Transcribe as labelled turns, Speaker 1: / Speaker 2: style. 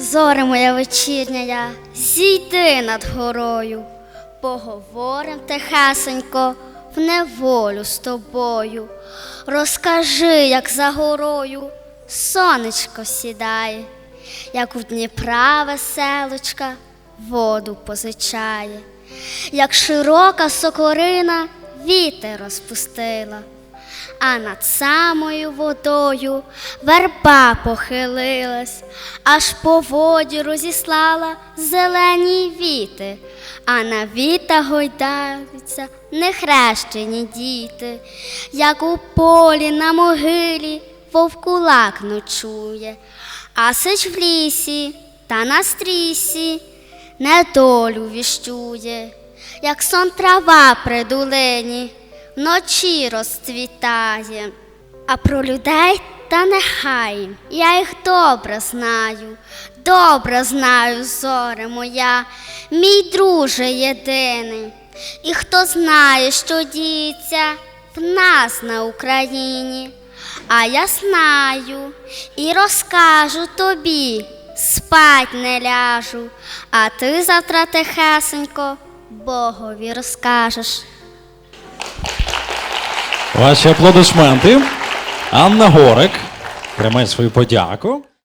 Speaker 1: Зоре моя вечірня, зійди над горою, поговорим тихесенько в неволю з тобою. Розкажи, як за горою сонечко сідає, як у Дніпра веселочка воду позичає, як широка сокорина вітер розпустила а над самою водою верба похилилась, аж по воді розіслала зелені віти, а на віта гойдаються нехрещені діти, як у полі на могилі вовкулак ночує, а сич в лісі та на стрісі недолю віщує, як сон трава при долині вночі розцвітає. А про людей та нехай я їх добре знаю, добре знаю, зоре моя, мій друже єдиний. І хто знає, що діється в нас на Україні, а я знаю і розкажу тобі, спать не ляжу, а ти завтра тихесенько Богові розкажеш.
Speaker 2: Ваші аплодисменти. Анна Горик приймає свою подяку.